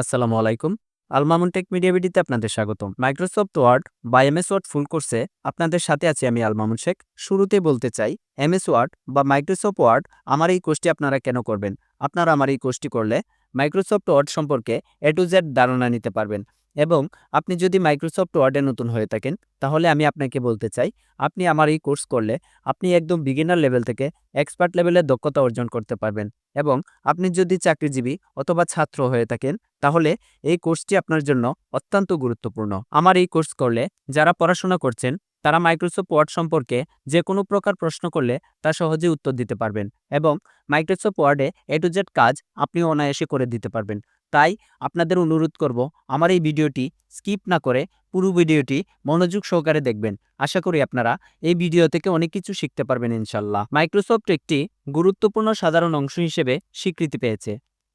আসসালামু আলাইকুম। Al Mamun take media ভিডিতে আপনাদের স্বাগতম। মাইক্রোসফট ওয়ার্ড বা এমএস ওয়ার্ড ফুল কোর্সে আপনাদের সাথে আছি আমি আলমামুন শেখ। শুরুতে বলতে চাই, এমএস ওয়ার্ড বা মাইক্রোসফট ওয়ার্ড আমার এই কোর্সটি আপনারা কেন করবেন? আপনারা আমার এই কোর্সটি করলে মাইক্রোসফট ওয়ার্ড সম্পর্কে এ টু জেড ধারণা নিতে পারবেন। এবং আপনি যদি মাইক্রোসফট ওয়ার্ডে নতুন হয়ে থাকেন, তাহলে আমি আপনাকে বলতে চাই, আপনি আমার এই কোর্স করলে আপনি একদম বিগিনার লেভেল থেকে এক্সপার্ট লেভেলের দক্ষতা অর্জন করতে পারবেন। এবং আপনি যদি চাকরিজীবী অথবা ছাত্র হয়ে থাকেন, তাহলে এই কোর্সটি আপনার জন্য অত্যন্ত গুরুত্বপূর্ণ। আমার এই কোর্স করলে যারা পড়াশোনা করছেন তারা মাইক্রোসফট ওয়ার্ড সম্পর্কে যে কোনো প্রকার প্রশ্ন করলে তা সহজেই উত্তর দিতে পারবেন এবং মাইক্রোসফট ওয়ার্ডে এ টু জেড কাজ আপনি অনায়াসে করে দিতে পারবেন। তাই আপনাদের অনুরোধ করব আমার এই ভিডিওটি স্কিপ না করে পুরো ভিডিওটি মনোযোগ সহকারে দেখবেন। আশা করি আপনারা এই ভিডিও থেকে অনেক কিছু শিখতে পারবেন ইনশাল্লাহ মাইক্রোসফট একটি গুরুত্বপূর্ণ সাধারণ অংশ হিসেবে স্বীকৃতি পেয়েছে।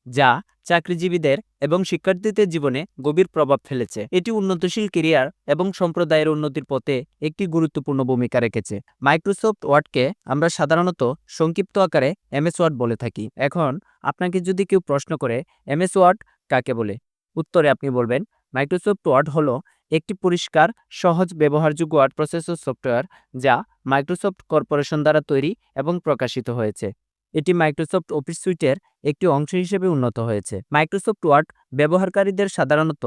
যা চাকরিজীবীদের এবং শিক্ষার্থীদের জীবনে গভীর প্রভাব ফেলেছে। এটি উন্নতশীল কেরিয়ার এবং সম্প্রদায়ের উন্নতির পথে একটি গুরুত্বপূর্ণ ভূমিকা রেখেছে। মাইক্রোসফট ওয়ার্ডকে আমরা সাধারণত সংক্ষিপ্ত আকারে এমএস ওয়ার্ড বলে থাকি। এখন আপনাকে যদি কেউ প্রশ্ন করে, এমএস ওয়ার্ড কাকে বলে? উত্তরে আপনি বলবেন, মাইক্রোসফট ওয়ার্ড হলো একটি পরিষ্কার, সহজ, ব্যবহারযোগ্য ওয়ার্ড প্রসেসর সফটওয়্যার যা মাইক্রোসফট কর্পোরেশন দ্বারা তৈরি এবং প্রকাশিত হয়েছে। এটি মাইক্রোসফট অফিস সুইটের একটি অংশ হিসেবে উন্নত হয়েছে। মাইক্রোসফট ওয়ার্ড ব্যবহারকারীদের সাধারণত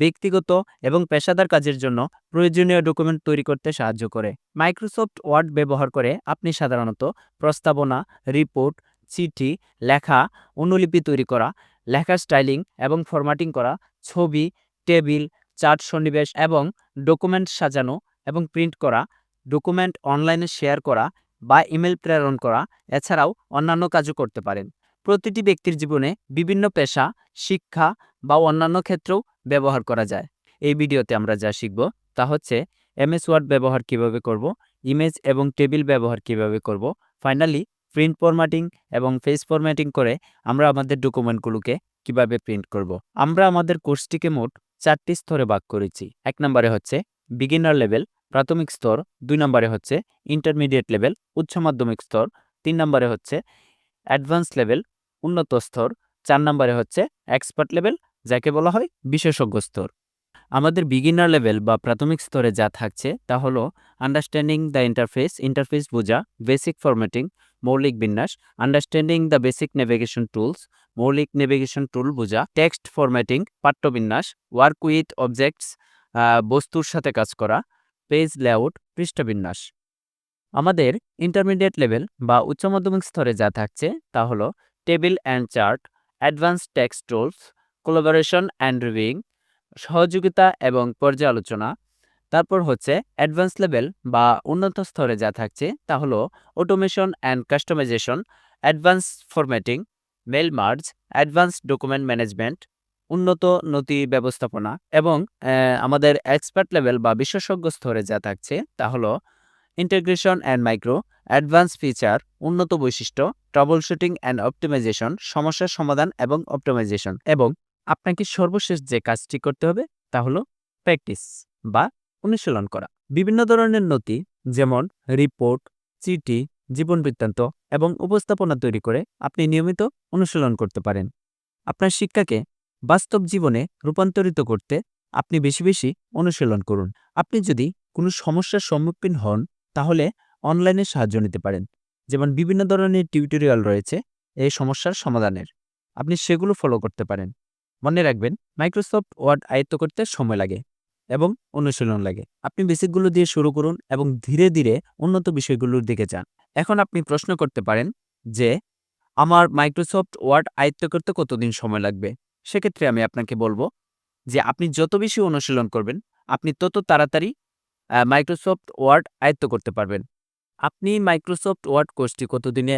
ব্যক্তিগত এবং পেশাদার কাজের জন্য প্রয়োজনীয় ডকুমেন্ট তৈরি করতে সাহায্য করে। মাইক্রোসফট ওয়ার্ড ব্যবহার করে আপনি সাধারণত প্রস্তাবনা, রিপোর্ট, চিঠি, লেখা, অনুলিপি তৈরি করা লেখা স্টাইলিং এবং ফরম্যাটিং করা, ছবি, টেবিল, চার্ট সন্নিবেশ এবং ডকুমেন্ট সাজানো এবং প্রিন্ট করা, ডকুমেন্ট অনলাইনে শেয়ার করা বা ইমেল প্রেরণ করা, এছাড়াও অন্যান্য কাজও করতে পারেন। প্রতিটি ব্যক্তির জীবনে বিভিন্ন পেশা, শিক্ষা বা অন্যান্য ক্ষেত্রেও ব্যবহার করা যায়। এই ভিডিওতে আমরা যা শিখব তা হচ্ছে এমএস ওয়ার্ড ব্যবহার কীভাবে করব, ইমেজ এবং টেবিল ব্যবহার কীভাবে করব, ফাইনালি প্রিন্ট ফরম্যাটিং এবং ফেস ফরম্যাটিং করে আমরা আমাদের ডকুমেন্টগুলোকে কীভাবে প্রিন্ট করব। আমরা আমাদের কোর্সটিকে মোট চারটি স্তরে ভাগ করেছি। এক নম্বরে হচ্ছে বিগিনার লেভেল প্রাথমিক স্তর দুই নম্বরে হচ্ছে ইন্টারমিডিয়েট লেভেল উচ্চ মাধ্যমিক স্তর তিন নম্বরে হচ্ছে অ্যাডভান্স লেভেল উন্নত স্তর চার নম্বরে হচ্ছে এক্সপার্ট লেভেল যাকে বলা হয় বিশেষজ্ঞ স্তর। আমাদের বিগিনার লেভেল বা প্রাথমিক স্তরে যা থাকছে তা হলো আন্ডারস্ট্যান্ডিং দ্য ইন্টারফেস ইন্টারফেস বোঝা বেসিক ফরম্যাটিং মৌলিক বিন্যাস understanding the basic navigation tools মৌলিক নেভিগেশন টুল বোঝা টেক্সট ফরম্যাটিং পাঠ্যবিন্যাস ওয়ার্ক উইথ অবজেক্টস বস্তুর সাথে কাজ করা পেজ লেআউট পৃষ্ঠবিন্যাস। আমাদের ইন্টারমিডিয়েট লেভেল বা উচ্চ মাধ্যমিক স্তরে যা থাকছে তা হলো table and chart advance text tools collaboration and reviewing সহযোগিতা এবং পর্যালোচনা। তারপর হচ্ছে অ্যাডভান্স লেভেল বা উন্নত স্তরে যা থাকছে তা হলো automation and customization advance formatting mail merge advance document management উন্নত নথি ব্যবস্থাপনা এবং আমাদের এক্সপার্ট লেভেল বা বিশেষজ্ঞ স্তরে যা থাকছে তা হলো integration and micro advance feature উন্নত বৈশিষ্ট্য ট্রাবল শুটিং অ্যান্ড অপটিমাইজেশন সমস্যার সমাধান এবং অপটিমাইজেশন এবং আপনাকে সর্বশেষ যে কাজটি করতে হবে তা হলো প্র্যাকটিস বা অনুশীলন করা। বিভিন্ন ধরনের নথি যেমন রিপোর্ট চিঠি, জীবন বৃত্তান্ত এবং উপস্থাপনা তৈরি করে আপনি নিয়মিত অনুশীলন করতে পারেন। আপনার শিক্ষাকে বাস্তব জীবনে রূপান্তরিত করতে আপনি বেশি বেশি অনুশীলন করুন। আপনি যদি কোনো সমস্যার সম্মুখীন হন, তাহলে অনলাইনে সাহায্য নিতে পারেন। যেমন বিভিন্ন ধরনের টিউটোরিয়াল রয়েছে এই সমস্যার সমাধানের। আপনি সেগুলো ফলো করতে পারেন। মনে রাখবেন মাইক্রোসফট ওয়ার্ড আয়ত্ত করতে সময় লাগে এবং অনুশীলন লাগে। আপনি বেসিকগুলো দিয়ে শুরু করুন এবং ধীরে ধীরে উন্নত বিষয়গুলোর দিকে যান। এখন আপনি প্রশ্ন করতে পারেন যে, আমার মাইক্রোসফট ওয়ার্ড আয়ত্ত করতে কতদিন সময় লাগবে? সেক্ষেত্রে আমি আপনাকে বলব যে আপনি যত বেশি অনুশীলন করবেন, আপনি তত তাড়াতাড়ি মাইক্রোসফট ওয়ার্ড আয়ত্ত করতে পারবেন। আপনি মাইক্রোসফট ওয়ার্ড কোর্সটি কতদিনে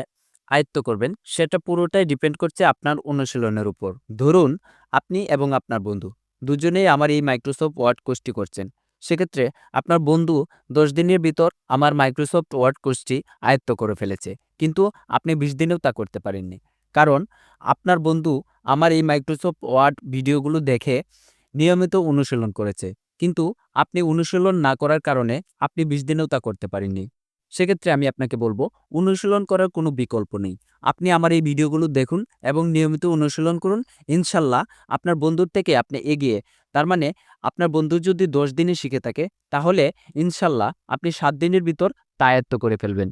আয়ত্ত করবেন, সেটা পুরোটাই ডিপেন্ড করছে আপনার অনুশীলনের উপর। ধরুন, আপনি এবং আপনার বন্ধু দুজনেই আমার এই মাইক্রোসফট ওয়ার্ড কোর্সটি করছেন। সেক্ষেত্রে আপনার বন্ধু দশ দিনের ভিতর আমার মাইক্রোসফট ওয়ার্ড কোর্সটি আয়ত্ত করে ফেলেছে। কিন্তু আপনি বিশ দিনেও তা করতে পারেননি। কারণ আপনার বন্ধু আমার এই মাইক্রোসফট ওয়ার্ড ভিডিওগুলো দেখে নিয়মিত অনুশীলন করেছে। কিন্তু আপনি অনুশীলন না করার কারণে আপনি বিশ দিনেও তা করতে পারেননি। সেক্ষেত্রে আমি আপনাকে বলব, অনুশীলন করার কোনো বিকল্প নেই। আপনি আমার এই ভিডিওগুলো দেখুন এবং নিয়মিত অনুশীলন করুন। ইনশাল্লাহ আপনার বন্ধুর থেকে আপনি এগিয়ে, তার মানে আপনার বন্ধু যদি দশ দিনে শিখে থাকে, তাহলে ইনশাল্লাহ আপনি সাত দিনের ভিতর তা আয়ত্ত করে ফেলবেন।